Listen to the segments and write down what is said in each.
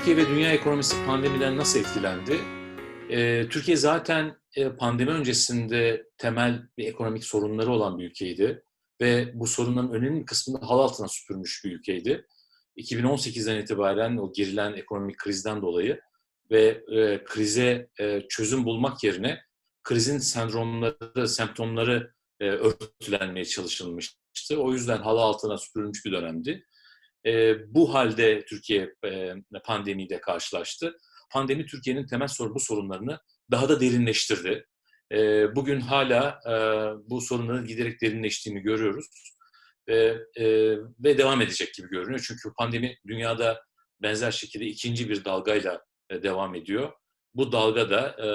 Türkiye ve dünya ekonomisi pandemiden nasıl etkilendi? Ee, Türkiye zaten e, pandemi öncesinde temel bir ekonomik sorunları olan bir ülkeydi ve bu sorunların önemli kısmını hal altına süpürmüş bir ülkeydi. 2018'den itibaren o girilen ekonomik krizden dolayı ve e, krize e, çözüm bulmak yerine krizin sendromları, semptomları e, örtülenmeye çalışılmıştı. O yüzden halı altına süpürülmüş bir dönemdi. E, bu halde Türkiye e, pandemiyle karşılaştı. Pandemi Türkiye'nin temel sorun, bu sorunlarını daha da derinleştirdi. E, bugün hala e, bu sorunların giderek derinleştiğini görüyoruz e, e, ve devam edecek gibi görünüyor. Çünkü pandemi dünyada benzer şekilde ikinci bir dalgayla e, devam ediyor. Bu dalga da e,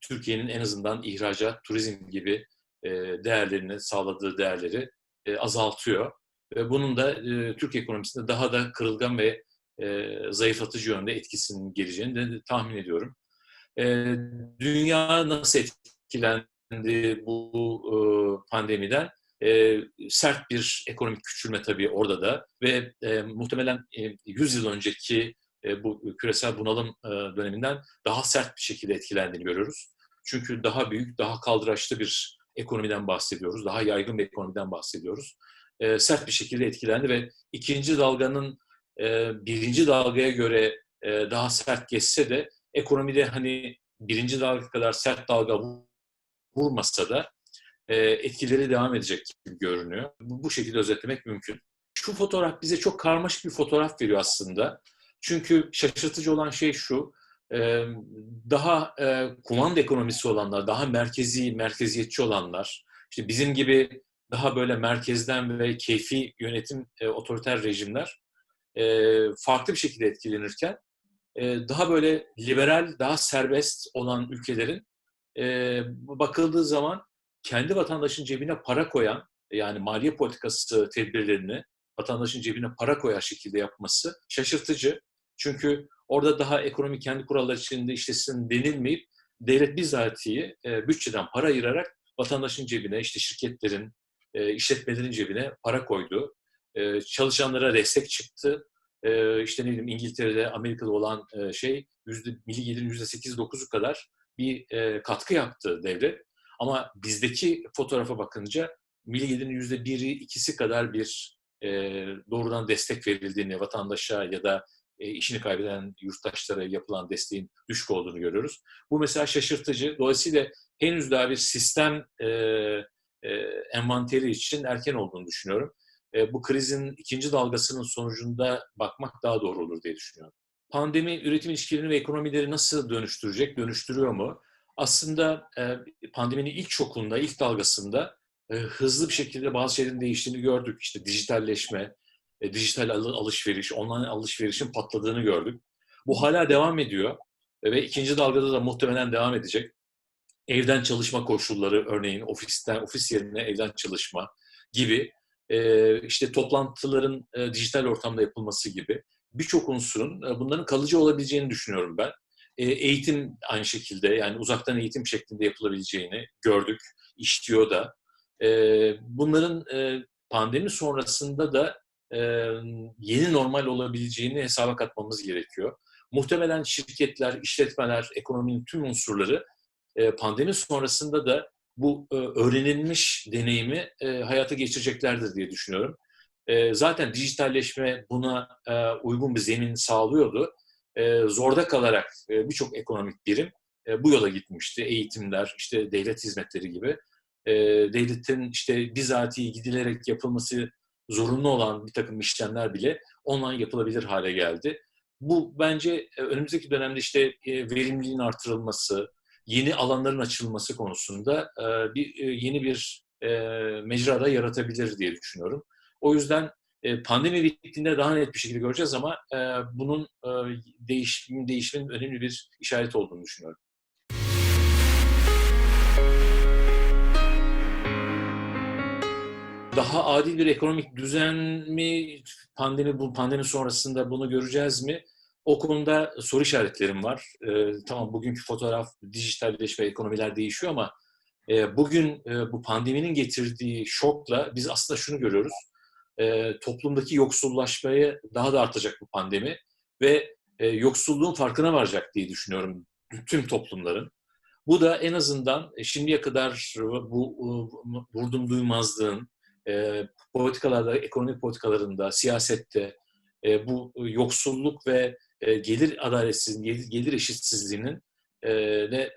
Türkiye'nin en azından ihracat, turizm gibi e, değerlerini, sağladığı değerleri e, azaltıyor. Ve bunun da e, Türk ekonomisinde daha da kırılgan ve e, zayıflatıcı yönde etkisinin geleceğini de tahmin ediyorum. E, dünya nasıl etkilendi bu e, pandemiden? E, sert bir ekonomik küçülme tabii orada da ve e, muhtemelen e, 100 yıl önceki e, bu küresel bunalım e, döneminden daha sert bir şekilde etkilendiğini görüyoruz. Çünkü daha büyük, daha kaldıraçlı bir ekonomiden bahsediyoruz, daha yaygın bir ekonomiden bahsediyoruz e, sert bir şekilde etkilendi ve ikinci dalganın e, birinci dalgaya göre e, daha sert geçse de ekonomide hani birinci dalga kadar sert dalga vurmasa da e, etkileri devam edecek gibi görünüyor. Bu, bu şekilde özetlemek mümkün. Şu fotoğraf bize çok karmaşık bir fotoğraf veriyor aslında. Çünkü şaşırtıcı olan şey şu, e, daha e, kumanda ekonomisi olanlar, daha merkezi, merkeziyetçi olanlar, işte bizim gibi daha böyle merkezden ve keyfi yönetim e, otoriter rejimler e, farklı bir şekilde etkilenirken e, daha böyle liberal, daha serbest olan ülkelerin e, bakıldığı zaman kendi vatandaşın cebine para koyan yani maliye politikası tedbirlerini vatandaşın cebine para koyar şekilde yapması şaşırtıcı. Çünkü orada daha ekonomi kendi kuralları içinde işlesin denilmeyip devlet bizatihi e, bütçeden para ayırarak vatandaşın cebine, işte şirketlerin, e, işletmelerin cebine para koydu. E, çalışanlara destek çıktı. E, işte ne bileyim İngiltere'de, Amerika'da olan e, şey yüzde, milli gelirin yüzde sekiz dokuzu kadar bir e, katkı yaptı devlet. Ama bizdeki fotoğrafa bakınca milli gelirin yüzde biri, ikisi kadar bir e, doğrudan destek verildiğini vatandaşa ya da e, işini kaybeden yurttaşlara yapılan desteğin düşük olduğunu görüyoruz. Bu mesela şaşırtıcı. Dolayısıyla henüz daha bir sistem e, e, envanteri için erken olduğunu düşünüyorum. E, bu krizin ikinci dalgasının sonucunda bakmak daha doğru olur diye düşünüyorum. Pandemi üretim ilişkilerini ve ekonomileri nasıl dönüştürecek, dönüştürüyor mu? Aslında e, pandeminin ilk şokunda, ilk dalgasında hızlı bir şekilde bazı şeylerin değiştiğini gördük. İşte dijitalleşme, dijital alışveriş, online alışverişin patladığını gördük. Bu hala devam ediyor ve ikinci dalgada da muhtemelen devam edecek evden çalışma koşulları örneğin ofisten ofis yerine evden çalışma gibi e, işte toplantıların e, dijital ortamda yapılması gibi birçok unsurun e, bunların kalıcı olabileceğini düşünüyorum ben. E, eğitim aynı şekilde yani uzaktan eğitim şeklinde yapılabileceğini gördük, işliyor da. E, bunların e, pandemi sonrasında da e, yeni normal olabileceğini hesaba katmamız gerekiyor. Muhtemelen şirketler, işletmeler, ekonominin tüm unsurları pandemi sonrasında da bu e, öğrenilmiş deneyimi e, hayata geçireceklerdir diye düşünüyorum. Zaten dijitalleşme buna uygun bir zemin sağlıyordu. Zorda kalarak birçok ekonomik birim bu yola gitmişti. Eğitimler, işte devlet hizmetleri gibi. Devletin işte bizatihi gidilerek yapılması zorunlu olan bir takım işlemler bile online yapılabilir hale geldi. Bu bence önümüzdeki dönemde işte verimliliğin artırılması, yeni alanların açılması konusunda e, bir e, yeni bir e, mecrada yaratabilir diye düşünüyorum. O yüzden e, pandemi bittiğinde daha net bir şekilde göreceğiz ama bunun değişim, değişimin önemli bir işareti olduğunu düşünüyorum. Daha adil bir ekonomik düzen mi pandemi bu pandemi sonrasında bunu göreceğiz mi? O konuda soru işaretlerim var. E, tamam bugünkü fotoğraf, dijitalleşme, ekonomiler değişiyor ama e, bugün e, bu pandeminin getirdiği şokla biz aslında şunu görüyoruz. E, toplumdaki yoksullaşmayı daha da artacak bu pandemi ve e, yoksulluğun farkına varacak diye düşünüyorum tüm toplumların. Bu da en azından e, şimdiye kadar bu vurdum duymazlığın e, politikalarda, ekonomik politikalarında, siyasette e, bu yoksulluk ve e, gelir adaletsizliğinin, gelir, eşitsizliğinin e, e,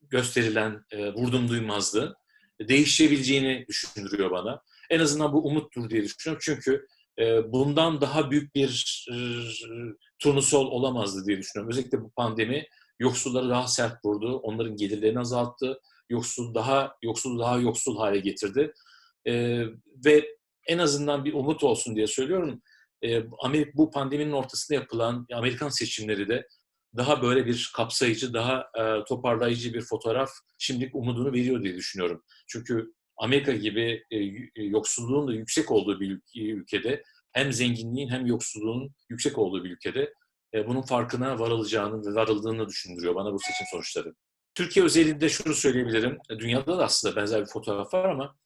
gösterilen e, vurdum duymazlığı değişebileceğini düşündürüyor bana. En azından bu umuttur diye düşünüyorum. Çünkü bundan daha büyük bir turnusol olamazdı diye düşünüyorum. Özellikle bu pandemi yoksulları daha sert vurdu, onların gelirlerini azalttı, yoksul daha yoksul daha yoksul hale getirdi. Ve en azından bir umut olsun diye söylüyorum. E, Amerika bu pandeminin ortasında yapılan Amerikan seçimleri de daha böyle bir kapsayıcı, daha e, toparlayıcı bir fotoğraf şimdilik umudunu veriyor diye düşünüyorum. Çünkü Amerika gibi e, yoksulluğun da yüksek olduğu bir ülkede hem zenginliğin hem yoksulluğun yüksek olduğu bir ülkede e, bunun farkına varılacağını ve varıldığını düşündürüyor bana bu seçim sonuçları. Türkiye özelinde şunu söyleyebilirim. E, dünyada da aslında benzer bir fotoğraf var ama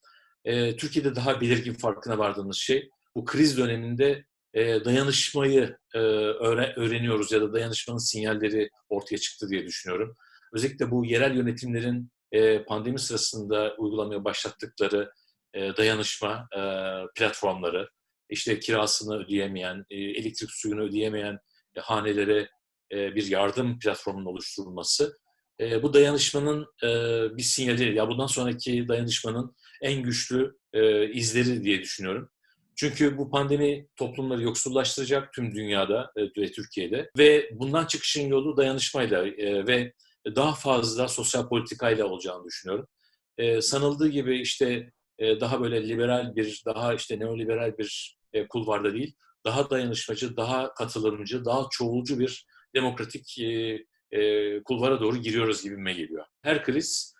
e, Türkiye'de daha belirgin farkına vardığımız şey bu kriz döneminde dayanışmayı öğre, öğreniyoruz ya da dayanışmanın sinyalleri ortaya çıktı diye düşünüyorum. Özellikle bu yerel yönetimlerin pandemi sırasında uygulamaya başlattıkları dayanışma platformları, işte kirasını ödeyemeyen, elektrik suyunu ödeyemeyen hanelere bir yardım platformunun oluşturulması, bu dayanışmanın bir sinyali, ya bundan sonraki dayanışmanın en güçlü izleri diye düşünüyorum. Çünkü bu pandemi toplumları yoksullaştıracak tüm dünyada e, ve Türkiye'de ve bundan çıkışın yolu dayanışmayla e, ve daha fazla sosyal politikayla olacağını düşünüyorum. E, sanıldığı gibi işte daha böyle liberal bir, daha işte neoliberal bir kulvarda değil, daha dayanışmacı, daha katılımcı, daha çoğulcu bir demokratik kulvara doğru giriyoruz gibime geliyor. Her kriz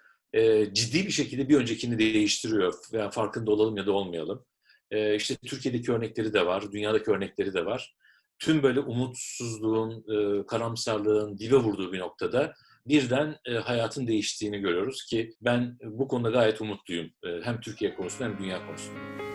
ciddi bir şekilde bir öncekini değiştiriyor veya farkında olalım ya da olmayalım. E, işte Türkiye'deki örnekleri de var, dünyadaki örnekleri de var. Tüm böyle umutsuzluğun, e, karamsarlığın dibe vurduğu bir noktada birden e, hayatın değiştiğini görüyoruz ki ben bu konuda gayet umutluyum. E, hem Türkiye konusunda hem dünya konusunda.